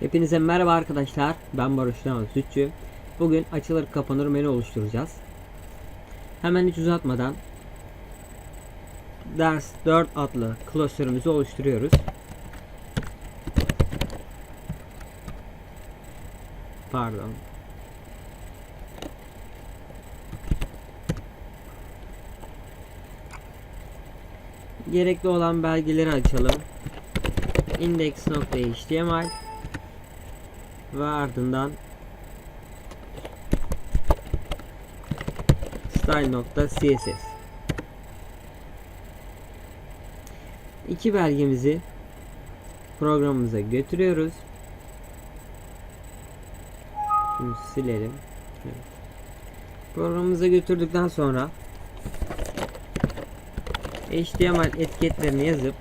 Hepinize merhaba arkadaşlar. Ben Barış Naman Sütçü. Bugün açılır kapanır menü oluşturacağız. Hemen hiç uzatmadan ders 4 adlı klasörümüzü oluşturuyoruz. Pardon. Gerekli olan belgeleri açalım. index.html ve ardından style.css iki belgemizi programımıza götürüyoruz. Şunu silelim. Evet. Programımıza götürdükten sonra HTML etiketlerini yazıp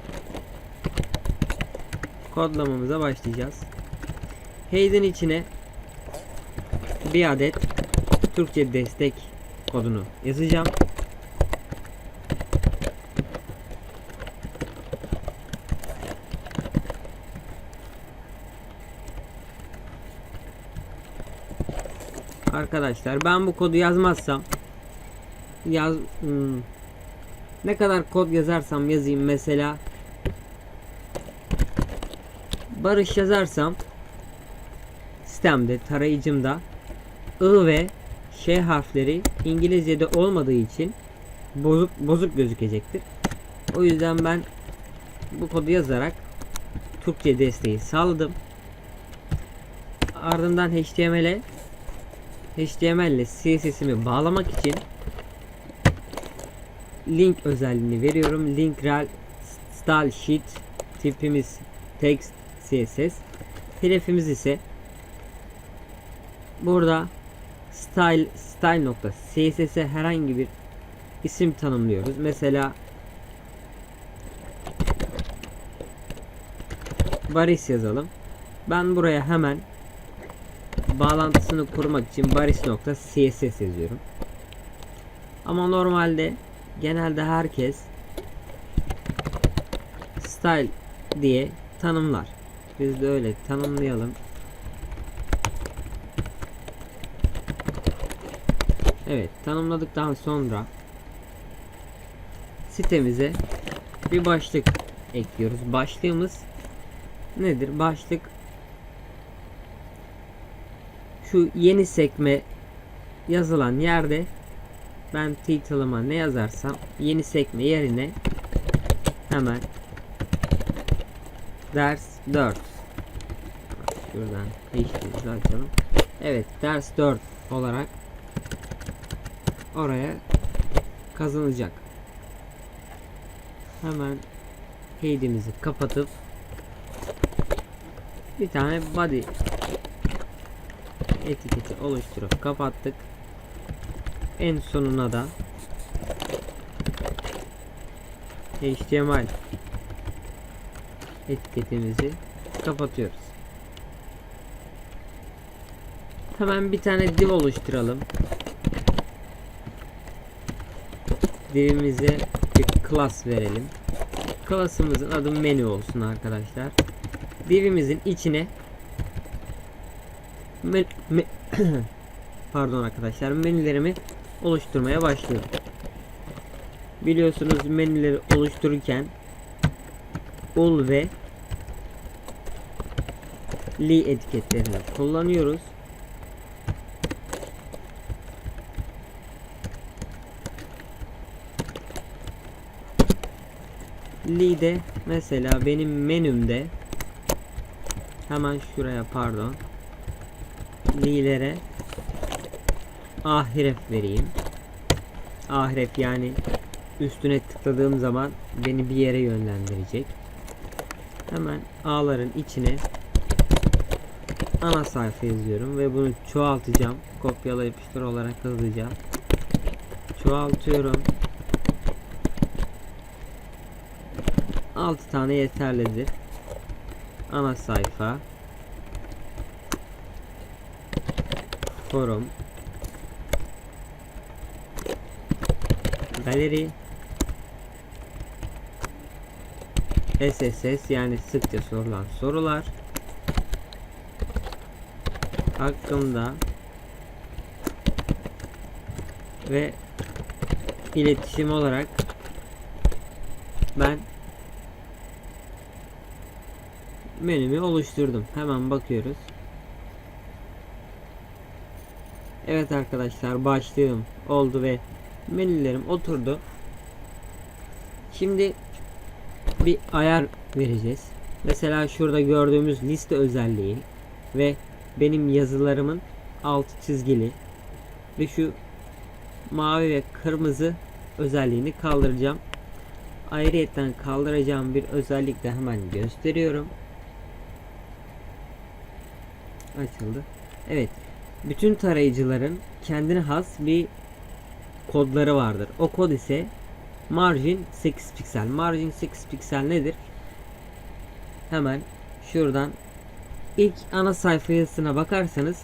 kodlamamıza başlayacağız. Heyd'in içine bir adet Türkçe destek kodunu yazacağım. Arkadaşlar ben bu kodu yazmazsam yaz hmm, ne kadar kod yazarsam yazayım mesela Barış yazarsam sistemde tarayıcımda I ve Ş harfleri İngilizce'de olmadığı için bozuk bozuk gözükecektir. O yüzden ben bu kodu yazarak Türkçe desteği sağladım. Ardından HTML'e HTML ile CSS'imi bağlamak için link özelliğini veriyorum. Link rel style sheet tipimiz text CSS. Hedefimiz ise burada style style nokta CSS'e herhangi bir isim tanımlıyoruz. Mesela Baris yazalım. Ben buraya hemen bağlantısını kurmak için baris.css yazıyorum. Ama normalde genelde herkes style diye tanımlar. Biz de öyle tanımlayalım. Evet, tanımladıktan sonra sitemize bir başlık ekliyoruz. Başlığımız nedir? Başlık şu yeni sekme yazılan yerde ben title'ıma ne yazarsam yeni sekme yerine hemen ders 4 şuradan HTML'imizi açalım evet ders 4 olarak oraya kazanacak hemen head'imizi kapatıp bir tane body etiketi oluşturup kapattık. En sonuna da HTML etiketimizi kapatıyoruz. Hemen bir tane div oluşturalım. Divimize bir class verelim. Class'ımızın adı menü olsun arkadaşlar. Divimizin içine men me pardon arkadaşlar menülerimi oluşturmaya başlıyorum. Biliyorsunuz menüleri oluştururken ul ve li etiketlerini kullanıyoruz. Li'de mesela benim menümde hemen şuraya pardon li'lere ahref vereyim. Ahref yani üstüne tıkladığım zaman beni bir yere yönlendirecek. Hemen A'ların içine ana sayfa yazıyorum ve bunu çoğaltacağım. Kopyala yapıştır olarak hızlıca çoğaltıyorum. 6 tane yeterlidir. Ana sayfa. Forum. Galeri. SSS yani sıkça sorulan sorular. Hakkında ve iletişim olarak ben menümü oluşturdum. Hemen bakıyoruz. Evet arkadaşlar başlığım oldu ve menülerim oturdu. Şimdi bir ayar vereceğiz. Mesela şurada gördüğümüz liste özelliği ve benim yazılarımın altı çizgili ve şu mavi ve kırmızı özelliğini kaldıracağım. Ayrıyetten kaldıracağım bir özellik de hemen gösteriyorum. Açıldı. Evet. Bütün tarayıcıların kendine has bir kodları vardır. O kod ise margin 8 piksel. Margin 8 piksel nedir? Hemen şuradan ilk ana sayfa yazısına bakarsanız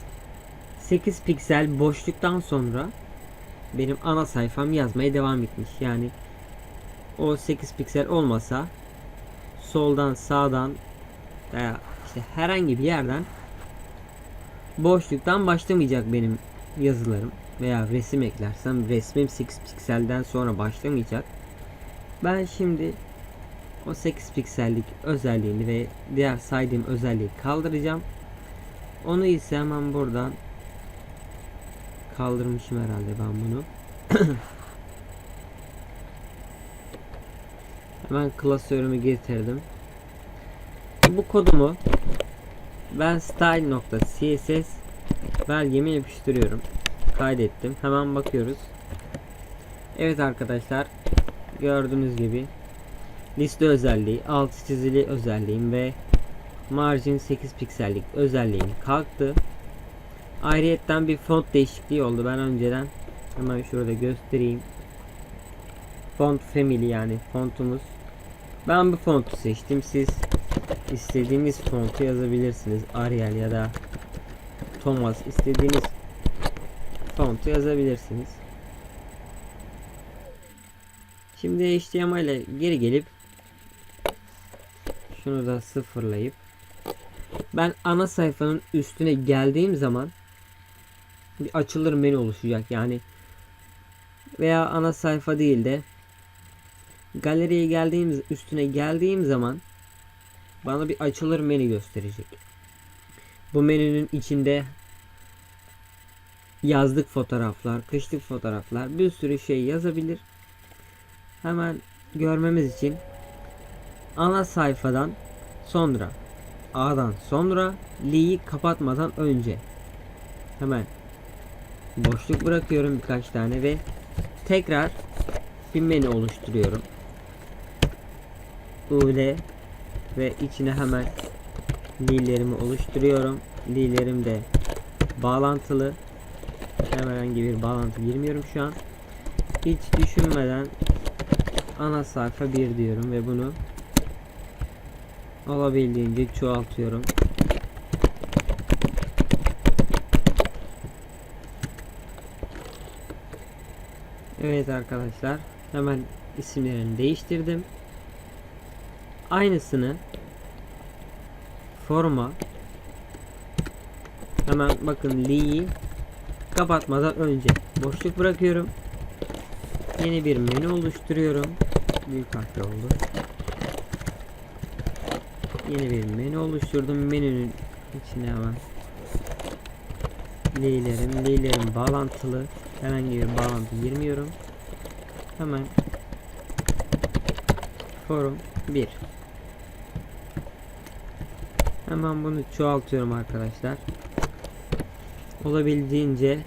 8 piksel boşluktan sonra benim ana sayfam yazmaya devam etmiş. Yani o 8 piksel olmasa soldan sağdan veya işte herhangi bir yerden boşluktan başlamayacak benim yazılarım veya resim eklersem resmim 8 pikselden sonra başlamayacak. Ben şimdi o 8 piksellik özelliğini ve diğer saydığım özelliği kaldıracağım. Onu ise hemen buradan kaldırmışım herhalde ben bunu. hemen klasörümü getirdim. Bu kodumu ben style.css belgemi yapıştırıyorum. Kaydettim. Hemen bakıyoruz. Evet arkadaşlar gördüğünüz gibi liste özelliği, alt çizili özelliğim ve margin 8 piksellik özelliğini kalktı. Ayrıyetten bir font değişikliği oldu. Ben önceden hemen şurada göstereyim. Font family yani fontumuz. Ben bu fontu seçtim. Siz istediğiniz fontu yazabilirsiniz. Arial ya da Thomas istediğiniz fontu yazabilirsiniz. Şimdi HTML ile geri gelip şunu da sıfırlayıp ben ana sayfanın üstüne geldiğim zaman bir açılır menü oluşacak yani veya ana sayfa değil de galeriye geldiğim üstüne geldiğim zaman bana bir açılır menü gösterecek. Bu menünün içinde yazlık fotoğraflar, kışlık fotoğraflar bir sürü şey yazabilir. Hemen görmemiz için ana sayfadan sonra A'dan sonra L'yi kapatmadan önce hemen boşluk bırakıyorum birkaç tane ve tekrar bir menü oluşturuyorum. UL ve içine hemen L'lerimi oluşturuyorum. L'lerim de bağlantılı. Herhangi bir bağlantı girmiyorum şu an. Hiç düşünmeden ana sayfa 1 diyorum ve bunu alabildiğince çoğaltıyorum. Evet arkadaşlar hemen isimlerini değiştirdim. Aynısını forma hemen bakın Lee'yi kapatmadan önce boşluk bırakıyorum. Yeni bir menü oluşturuyorum. Büyük harfle oldu. Yeni bir menü oluşturdum. Menünün içine hemen Lee'lerim, Lee'lerim bağlantılı. Herhangi bir bağlantı girmiyorum. Hemen forum 1 Hemen bunu çoğaltıyorum arkadaşlar. Olabildiğince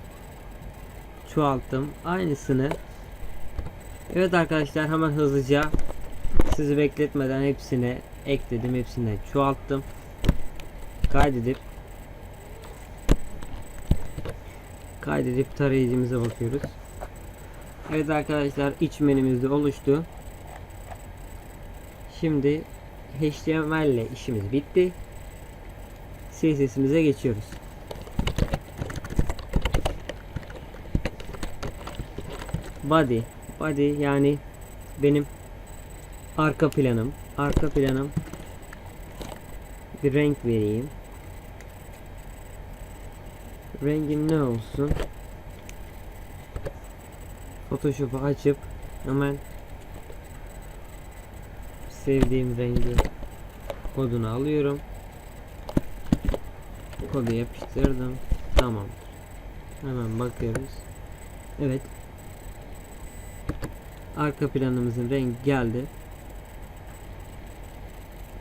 çoğalttım. Aynısını Evet arkadaşlar hemen hızlıca sizi bekletmeden hepsine ekledim. Hepsine çoğalttım. Kaydedip kaydedip tarayıcımıza bakıyoruz. Evet arkadaşlar iç menümüzde oluştu. Şimdi HTML ile işimiz bitti. CSS'imize geçiyoruz. Body. Body yani benim arka planım. Arka planım bir renk vereyim. rengim ne olsun? Photoshop'u açıp hemen sevdiğim rengi kodunu alıyorum. Kodu yapıştırdım. Tamam. Hemen bakıyoruz. Evet. Arka planımızın rengi geldi.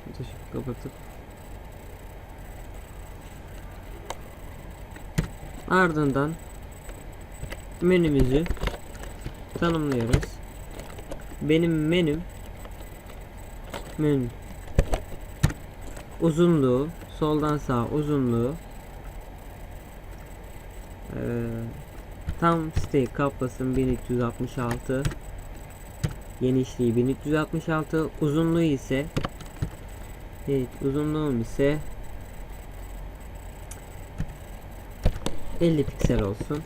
Photoshop'u kapatıp Ardından menümüzü tanımlıyoruz. Benim menüm menü uzunluğu soldan sağa uzunluğu eee, tam siteyi kaplasın 1366 genişliği 1366 uzunluğu ise evet uzunluğum ise 50 piksel olsun.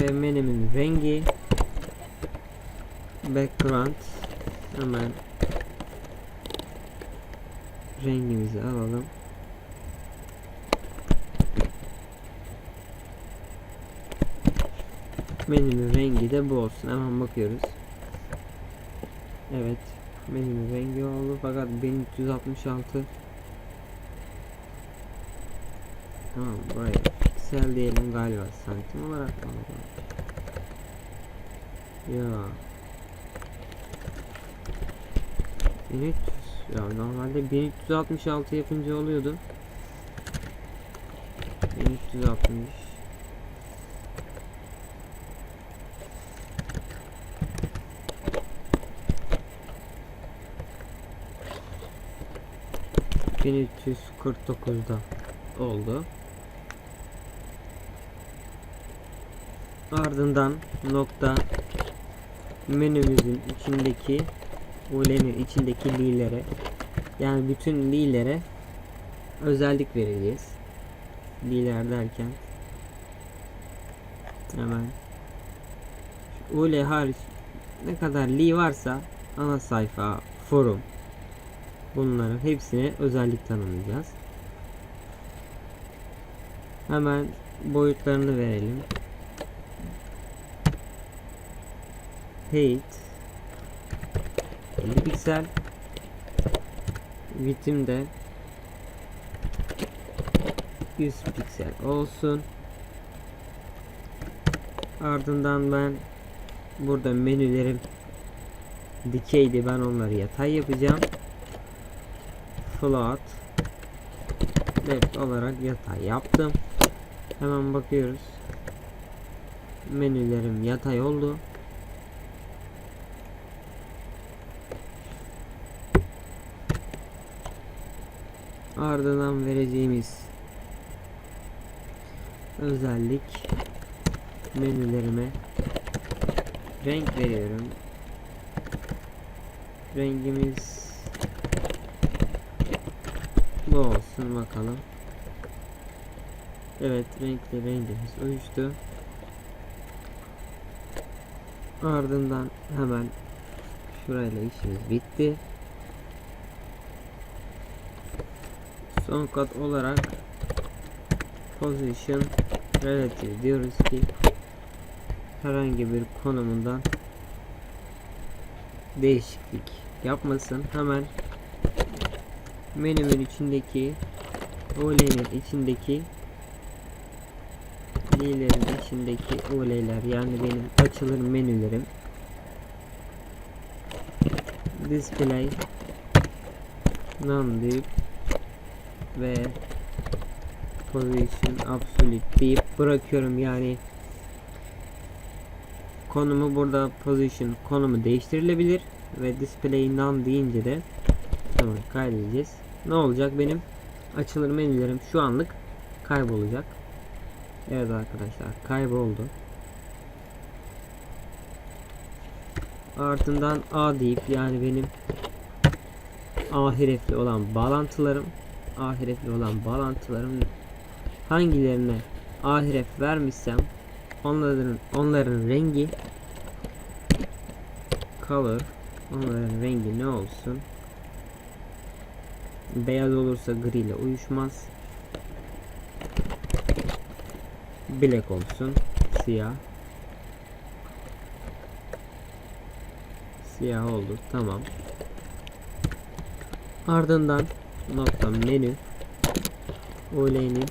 Ve menümün rengi background hemen rengimizi alalım. Menümün rengi de bu olsun. Hemen bakıyoruz. Evet. Menümün rengi oldu fakat 1366 Tamam buraya piksel diyelim galiba santim olarak alalım? Ya 1300 ya normalde 1366 yapınca oluyordu 1360 1349'da oldu. Ardından nokta menümüzün içindeki ulenin içindeki li'lere yani bütün li'lere özellik vereceğiz. Li'ler derken hemen ule hariç ne kadar li varsa ana sayfa, forum bunların hepsine özellik tanımlayacağız. Hemen boyutlarını verelim. height 50 piksel. Width'im de 100 piksel olsun. Ardından ben burada menülerim dikeydi. Ben onları yatay yapacağım. Float. Left olarak yatay yaptım. Hemen bakıyoruz. Menülerim yatay oldu ardından vereceğimiz özellik menülerime renk veriyorum. Rengimiz bu olsun bakalım. Evet renkli rengimiz uyuştu. Ardından hemen şurayla işimiz bitti Son kat olarak position relative diyoruz ki herhangi bir konumundan değişiklik yapmasın. Hemen menümün içindeki OL'nin içindeki lilerin içindeki OL'ler yani benim açılır menülerim display none deyip ve position absolute deyip bırakıyorum. Yani konumu burada position konumu değiştirilebilir ve display none deyince de tamam kaydedeceğiz. Ne olacak benim? Açılır menülerim şu anlık kaybolacak. Evet arkadaşlar kayboldu. Ardından A deyip yani benim ahirefli olan bağlantılarım ahirefli olan bağlantılarım hangilerine ahiref vermişsem onların onların rengi color onların rengi ne olsun beyaz olursa gri ile uyuşmaz Black olsun. Siyah. Siyah oldu. Tamam. Ardından nokta menü Oley'nin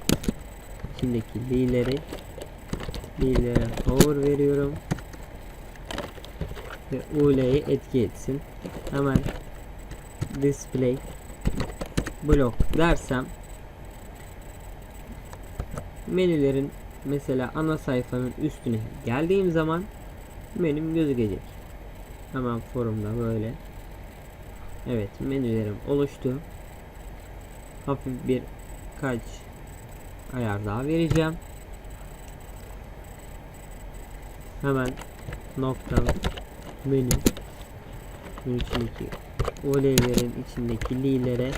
içindeki li'leri li'lere power veriyorum ve UL'yi etki etsin. Hemen display block dersem menülerin mesela ana sayfanın üstüne geldiğim zaman menüm gözükecek. Hemen forumda böyle. Evet menülerim oluştu. Hafif bir kaç ayar daha vereceğim. Hemen nokta menü menü içindeki UL'lerin içindeki li'lere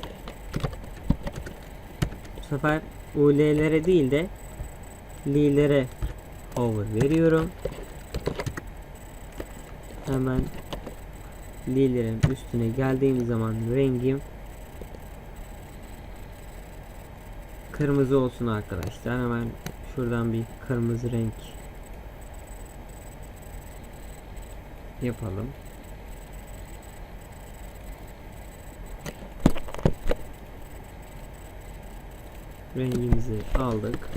bu sefer UL'lere değil de li'lere hover veriyorum. Hemen li'lerin üstüne geldiğim zaman rengim kırmızı olsun arkadaşlar. Hemen şuradan bir kırmızı renk yapalım. Rengimizi aldık.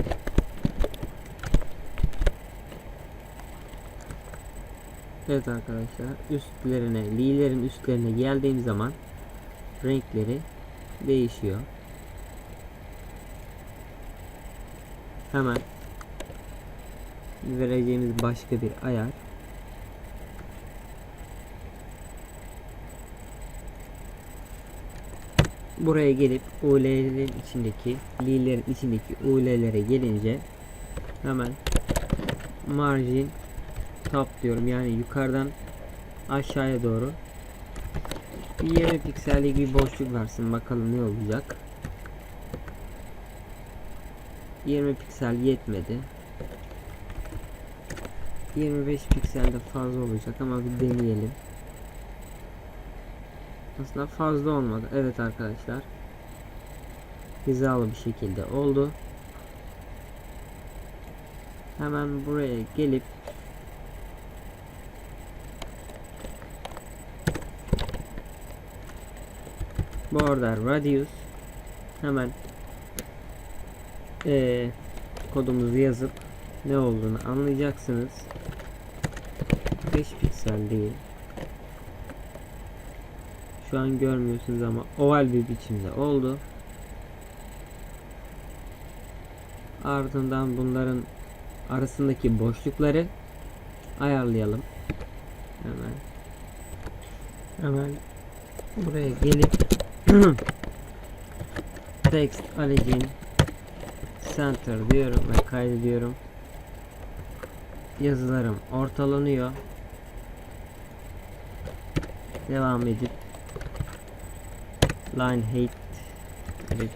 Evet arkadaşlar üstlerine, li'lerin üstlerine geldiğim zaman renkleri değişiyor. Hemen vereceğimiz başka bir ayar. Buraya gelip UL'lerin içindeki li'lerin içindeki UL'lere gelince hemen margin top diyorum. Yani yukarıdan aşağıya doğru bir 20 piksellik bir boşluk versin. Bakalım ne olacak 20 piksel yetmedi 25 piksel de fazla olacak ama bir deneyelim aslında fazla olmadı. Evet arkadaşlar. Hizalı bir şekilde oldu. Hemen buraya gelip border radius hemen ee, kodumuzu yazıp ne olduğunu anlayacaksınız. 5 piksel değil. Şu an görmüyorsunuz ama oval bir biçimde oldu. Ardından bunların arasındaki boşlukları ayarlayalım. Hemen hemen buraya gelip text origin center diyorum ve kaydediyorum. Yazılarım ortalanıyor. Devam edip line height evet.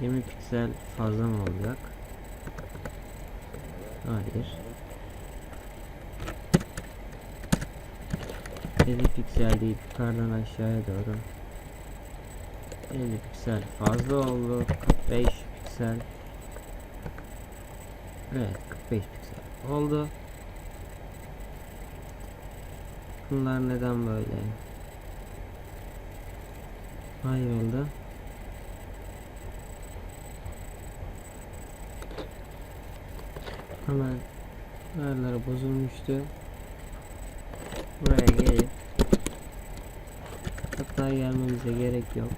20 piksel fazla mı olacak? Hayır. 50 piksel değil yukarıdan aşağıya doğru 50 piksel fazla oldu 45 piksel Evet 45 piksel oldu Bunlar neden böyle ayrıldı. Hemen ayarları bozulmuştu. Buraya gelip hatta gelmemize gerek yok.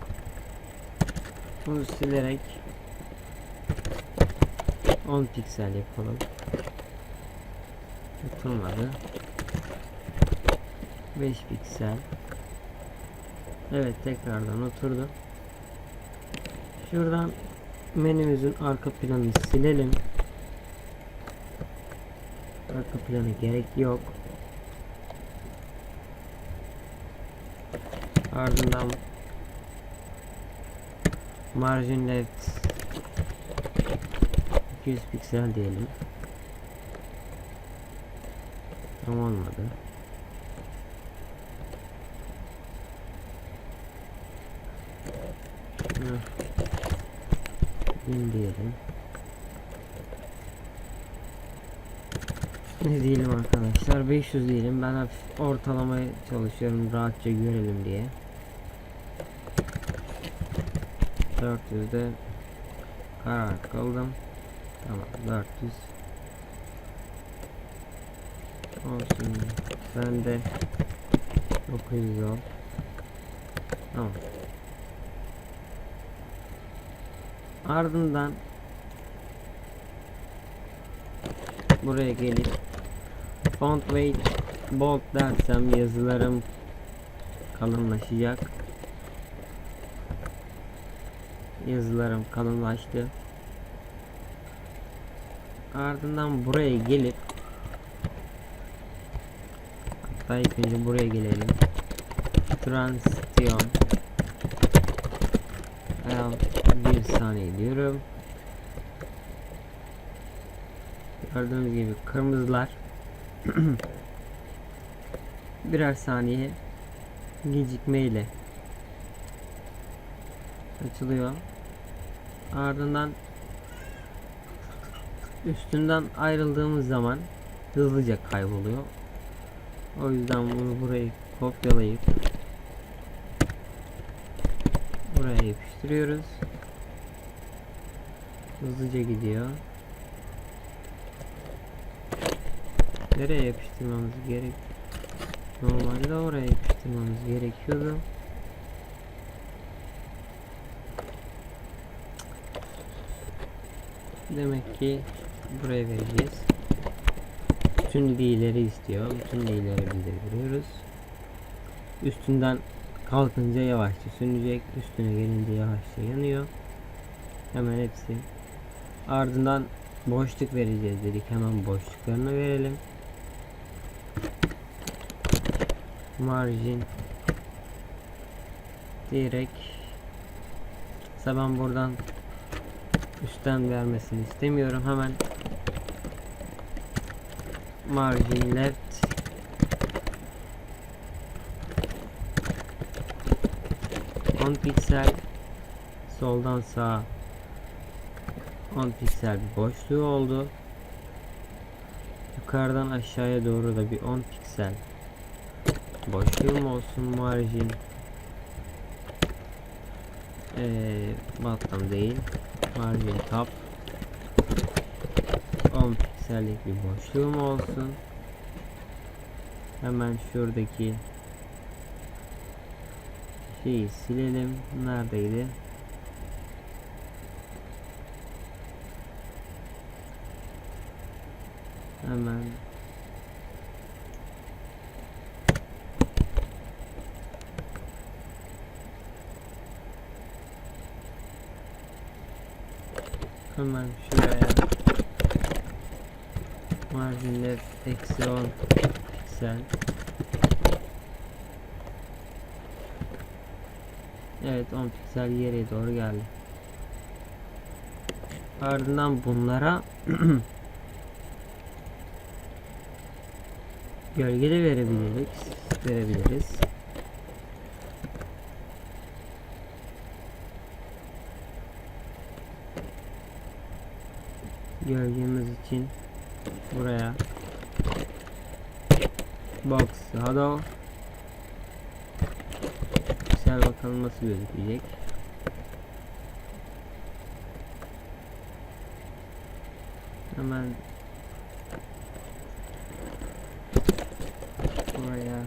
Bunu silerek 10 piksel yapalım. Tutulmadı. 5 piksel Evet tekrardan oturdu. Şuradan menümüzün arka planını silelim. Arka planı gerek yok. Ardından margin left 200 piksel diyelim. Tam olmadı. Bin diyelim. Ne diyelim arkadaşlar 500 diyelim ben hafif ortalamaya çalışıyorum rahatça görelim diye 400'de karar kıldım tamam 400 olsun. Sen de 900 ol tamam. Ardından buraya gelip font weight bold dersem yazılarım kalınlaşacak. Yazılarım kalınlaştı ardından buraya gelip hatta ilk önce buraya gelelim. Transition. Al bir saniye diyorum. Gördüğünüz gibi kırmızılar. Birer saniye gecikmeyle açılıyor. Ardından üstünden ayrıldığımız zaman hızlıca kayboluyor. O yüzden bunu burayı kopyalayıp buraya yapıştırıyoruz. Hızlıca gidiyor. Nereye yapıştırmamız gerek? Normalde oraya yapıştırmamız gerekiyordu. Demek ki buraya vereceğiz. Bütün lileri istiyor. Bütün lileri biz de veriyoruz. Üstünden kalkınca yavaşça sönecek. Üstüne gelince yavaşça yanıyor. Hemen hepsi. Ardından boşluk vereceğiz dedik. Hemen boşluklarını verelim. Margin direkt. Ben buradan üstten vermesini istemiyorum. Hemen margin left on piksel soldan sağa 10 piksel bir boşluğu oldu. Yukarıdan aşağıya doğru da bir 10 piksel boşluğum olsun marjin. Ee, bottom değil. Margin top. 10 piksellik bir boşluğum olsun. Hemen şuradaki şeyi silelim. Neredeydi? Hemen Hemen şuraya marjinler eksi 10 piksel Evet 10 piksel geriye doğru geldi ardından bunlara Gölge de verebiliriz. Verebiliriz. Gölgemiz için buraya box shadow Güzel bakalım nasıl gözükecek. Hemen buraya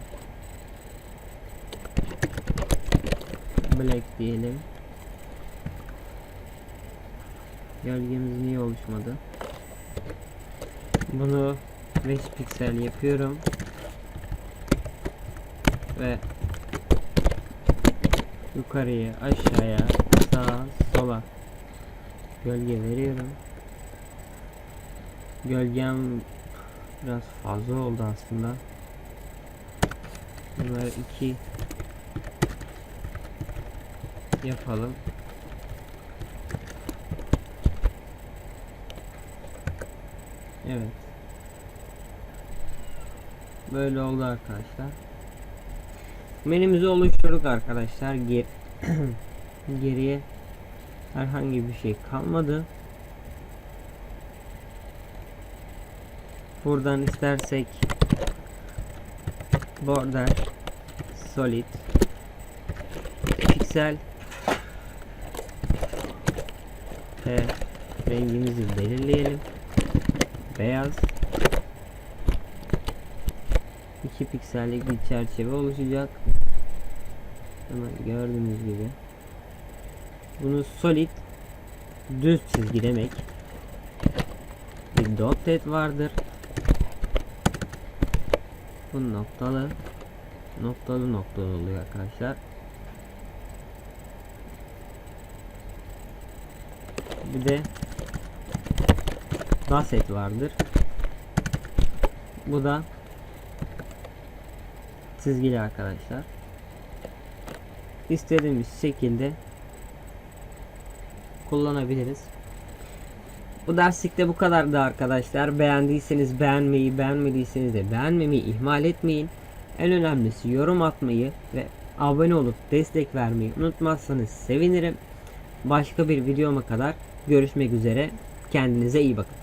black diyelim. Gölgemiz niye oluşmadı? Bunu 5 piksel yapıyorum. Ve yukarıya, aşağıya, sağa, sola gölge veriyorum. Gölgem biraz fazla oldu aslında. Bunları iki yapalım. Evet. Böyle oldu arkadaşlar. Menümüzü oluşturduk arkadaşlar. Ger geriye herhangi bir şey kalmadı. Buradan istersek border solid piksel ve rengimizi belirleyelim. Beyaz 2 piksellik bir çerçeve oluşacak. Hemen gördüğünüz gibi. Bunu solid düz çizgi demek. Bir dotted vardır. Bu noktalı noktalı noktalı oluyor arkadaşlar. Bir de Dasset vardır. Bu da çizgili arkadaşlar. İstediğimiz şekilde kullanabiliriz. Bu derslikte bu kadardı arkadaşlar. Beğendiyseniz beğenmeyi, beğenmediyseniz de beğenmemeyi ihmal etmeyin. En önemlisi yorum atmayı ve abone olup destek vermeyi unutmazsanız sevinirim. Başka bir videoma kadar görüşmek üzere. Kendinize iyi bakın.